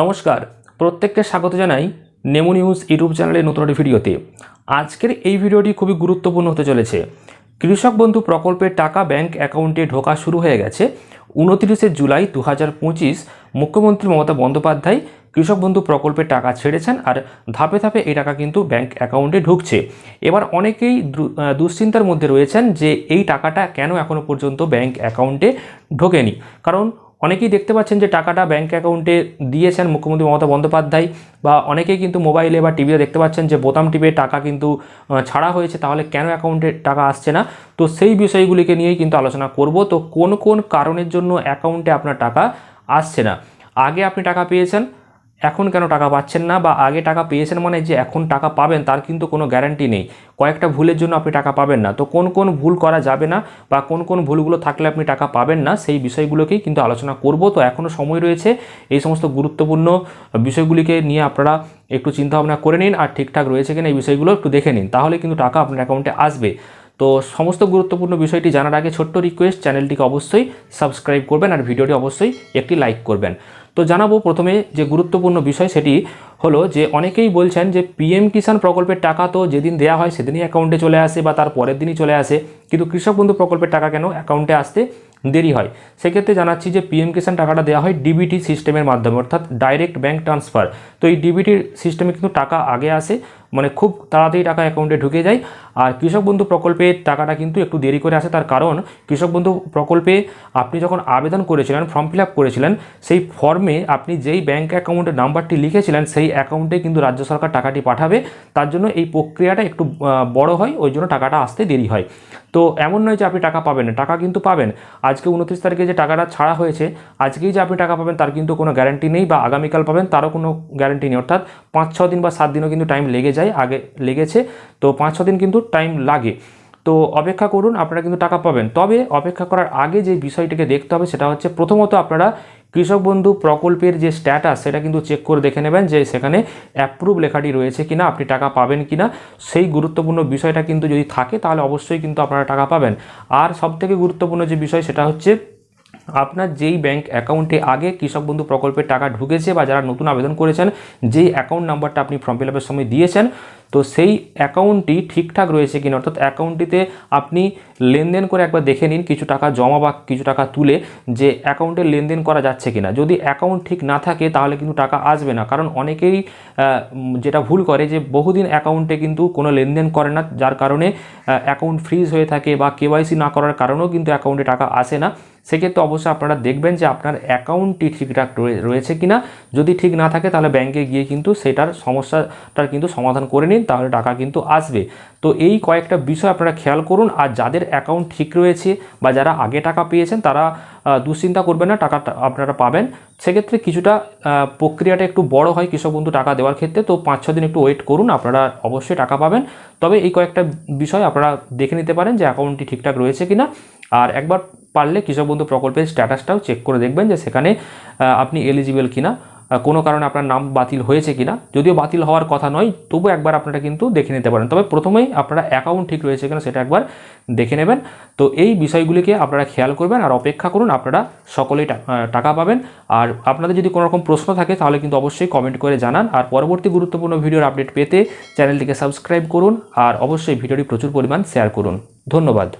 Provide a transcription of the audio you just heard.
নমস্কার, প্রত্যেককে স্বাগত জানাই নেমো নিউজ ইউটিউব চ্যানেলের নতুন একটি ভিডিওতে। আজকের এই ভিডিওটি খুবই গুরুত্বপূর্ণ হতে চলেছে। কৃষক বন্ধু প্রকল্পের টাকা ব্যাংক অ্যাকাউন্টে ঢোকা শুরু হয়ে গেছে। উনত্রিশে জুলাই দু হাজার পঁচিশ মুখ্যমন্ত্রী মমতা বন্দ্যোপাধ্যায় কৃষক বন্ধু প্রকল্পের টাকা ছেড়েছেন আর ধাপে ধাপে এই টাকা কিন্তু ব্যাংক অ্যাকাউন্টে ঢুকছে। এবার অনেকেই দুশ্চিন্তার মধ্যে রয়েছেন যে এই টাকাটা কেন এখনও পর্যন্ত ব্যাংক অ্যাকাউন্টে ঢোকেনি। কারণ অনেকেই দেখতে পাচ্ছেন যে টাকাটা ব্যাঙ্ক অ্যাকাউন্টে দিয়েছেন মুখ্যমন্ত্রী মমতা বন্দ্যোপাধ্যায় বা অনেকেই কিন্তু মোবাইলে বা টিভিতে দেখতে পাচ্ছেন যে বোতাম টিপে টাকা কিন্তু ছাড়া হয়েছে, তাহলে কেন অ্যাকাউন্টে টাকা আসছে না? তো সেই বিষয়গুলিকে নিয়েই কিন্তু আলোচনা করব। তো কোন কোন কারণের জন্য অ্যাকাউন্টে আপনার টাকা আসছে না? আগে আপনি টাকা পেয়েছেন এখন কেন টাকা পাচ্ছেন না বা আগে টাকা পেয়েছেন মানে যে এখন টাকা পাবেন তার কিন্তু কোনো গ্যারান্টি নেই। কয়েকটা ভুলের জন্য আপনি টাকা পাবেন না। তো কোন কোন ভুল করা যাবে না বা কোন কোন ভুলগুলো থাকলে আপনি টাকা পাবেন না সেই বিষয়গুলোকেই কিন্তু আলোচনা করব। তো এখনও সময় রয়েছে। এই সমস্ত গুরুত্বপূর্ণ বিষয়গুলিকে নিয়ে আপনারা একটু চিন্তাভাবনা করে নিন আর ঠিকঠাক রয়েছে কিনা এই বিষয়গুলো একটু দেখে নিন। তাহলে কিন্তু টাকা আপনার অ্যাকাউন্টে আসবে। তো সমস্ত গুরুত্বপূর্ণ বিষয়টি জানার আগে ছোট্ট রিকোয়েস্ট চ্যানেলটিকে অবশ্যই সাবস্ক্রাইব করবেন আর ভিডিওটি অবশ্যই একটি লাইক করবেন। তো জানাব প্রথমে যে গুরুত্বপূর্ণ বিষয় সেটি হলো যে অনেকেই বলছেন যে পিএম কিষাণ প্রকল্পের টাকা তো যেদিন দেওয়া হয় সেদিনই অ্যাকাউন্টে চলে আসে বা তার পরের দিনই চলে আসে, কিন্তু কৃষক বন্ধু প্রকল্পের টাকা কেন অ্যাকাউন্টে আসতে দেরি হয়? সেক্ষেত্রে জানাচ্ছি যে পিএম কিষাণ টাকাটা দেওয়া হয় ডিবিটি সিস্টেমের মাধ্যমে, অর্থাৎ ডাইরেক্ট ব্যাঙ্ক ট্রান্সফার তো এই ডিবিটির সিস্টেমে কিন্তু টাকা আগে আসে মানে খুব তাড়াতাড়ি টাকা অ্যাকাউন্টে ঢুকে যায়। আর কৃষক বন্ধু প্রকল্পের টাকাটা কিন্তু একটু দেরি করে আসে, তার কারণ কৃষক বন্ধু প্রকল্পে আপনি যখন আবেদন করেছিলেন ফর্ম ফিল করেছিলেন, সেই ফর্মে আপনি যেই ব্যাঙ্ক অ্যাকাউন্টের নাম্বারটি লিখেছিলেন, সেই অ্যাকাউন্টে কিন্তু রাজ্য সরকার টাকাটি পাঠাবে। তার জন্য এই প্রক্রিয়াটা একটু বড় হয়, ওই জন্য টাকাটা আসতে দেরি হয়। তো এমন নয় যে আপনি টাকা পাবেন না টাকা কিন্তু পাবেন। আজকে উনত্রিশ তারিখে যে টাকাটা ছাড়া হয়েছে, আজকেই যে আপনি টাকা পাবেন, তার কিন্তু কোনো গ্যারান্টি নেই বা আগামীকাল পাবেন, তারও কোনো গ্যারান্টি নেই। অর্থাৎ পাঁচ, ছ দিন বা সাত দিনও কিন্তু টাইম লেগে যায়। আগে লেগেছে। তো পাঁচ ছ দিন কিন্তু টাইম লাগে। তো অপেক্ষা করুন, আপনারা কিন্তু টাকা পাবেন। তবে অপেক্ষা করার আগে যে বিষয়টিকে দেখতে হবে, সেটা হচ্ছে প্রথমত আপনারা কৃষক বন্ধু প্রকল্পের যে স্ট্যাটাস সেটা কিন্তু চেক করে দেখে নেবেন যে সেখানে অ্যাপ্রুভ লেখাটি রয়েছে কিনা, আপনি টাকা পাবেন কিনা। সেই গুরুত্বপূর্ণ বিষয়টা কিন্তু যদি থাকে, তাহলে অবশ্যই কিন্তু আপনারা টাকা পাবেন। আর সবথেকে গুরুত্বপূর্ণ যে বিষয়, সেটা হচ্ছে আপনার যেই ব্যাংক অ্যাকাউন্টে আগে কৃষক বন্ধু প্রকল্পের টাকা ঢুকেছে বা যারা নতুন আবেদন করেছেন, যেই অ্যাকাউন্ট নাম্বারটা আপনি ফর্ম ফিল সময় দিয়েছেন তো সেই অ্যাকাউন্টটি ঠিকঠাক রয়েছে কিনা, অর্থাৎ অ্যাকাউন্টটিতে আপনি লেনদেন করে একবার দেখে নিন কিছু টাকা জমা বা কিছু টাকা তুলে যে অ্যাকাউন্টে লেনদেন করা যাচ্ছে কিনা। যদি অ্যাকাউন্ট ঠিক না থাকে তাহলে কিন্তু টাকা আসবে না, কারণ অনেকেই যেটা ভুল করে যে বহুদিন অ্যাকাউন্টে কিন্তু কোনো লেনদেন করে না, যার কারণে অ্যাকাউন্ট ফ্রিজ হয়ে থাকে বা কেওয়াইসি না করার কারণেও কিন্তু অ্যাকাউন্টে টাকা আসে না। সেক্ষেত্রে অবশ্যই আপনারা দেখবেন যে আপনার অ্যাকাউন্টটি ঠিকঠাক রয়ে- রয়েছে কিনা। যদি ঠিক না থাকে তাহলে ব্যাংকে গিয়ে কিন্তু সেটার সমস্যাটার কিন্তু সমাধান করে নিন। তাহলে টাকা কিন্তু আসবে। তো এই কয়েকটা বিষয় আপনারা খেয়াল করুন, আর যাদের অ্যাকাউন্ট ঠিক রয়েছে বা যারা আগে টাকা পেয়েছেন, তারা দুশ্চিন্তা করবেন না টাকা আপনারা পাবেন। সেক্ষেত্রে কিছুটা প্রক্রিয়াটা একটু বড় হয় কৃষক বন্ধু টাকা দেওয়ার ক্ষেত্রে, তো পাঁচ ছ দিন একটু ওয়েট করুন, আপনারা অবশ্যই টাকা পাবেন। তবে এই কয়েকটা বিষয় আপনারা দেখে নিতে পারেন যে অ্যাকাউন্টটি ঠিকঠাক রয়েছে কিনা। আর একবার পারলে কৃষক বন্ধু প্রকল্পের স্ট্যাটাসটাও চেক করে দেখবেন যে সেখানে আপনি এলিজিবল কিনা। কোনো কারণে আপনার নাম বাতিল হয়েছে কিনা, যদিও বাতিল হওয়ার কথা নয়, তবু একবার আপনারা কিন্তু দেখে নিতে পারেন। তবে প্রথমেই আপনারা অ্যাকাউন্ট ঠিক রয়েছে কিনা সেটা একবার দেখে নেবেন। তো এই বিষয়গুলিকে আপনারা খেয়াল করবেন আর অপেক্ষা করুন, আপনারা সকলেই টাকা পাবেন। আর আপনাদের যদি কোনো রকম প্রশ্ন থাকে, তাহলে কিন্তু অবশ্যই কমেন্ট করে জানান। আর পরবর্তী গুরুত্বপূর্ণ ভিডিওর আপডেট পেতে চ্যানেলটিকে সাবস্ক্রাইব করুন। আর অবশ্যই ভিডিওটি প্রচুর পরিমাণ শেয়ার করুন। ধন্যবাদ।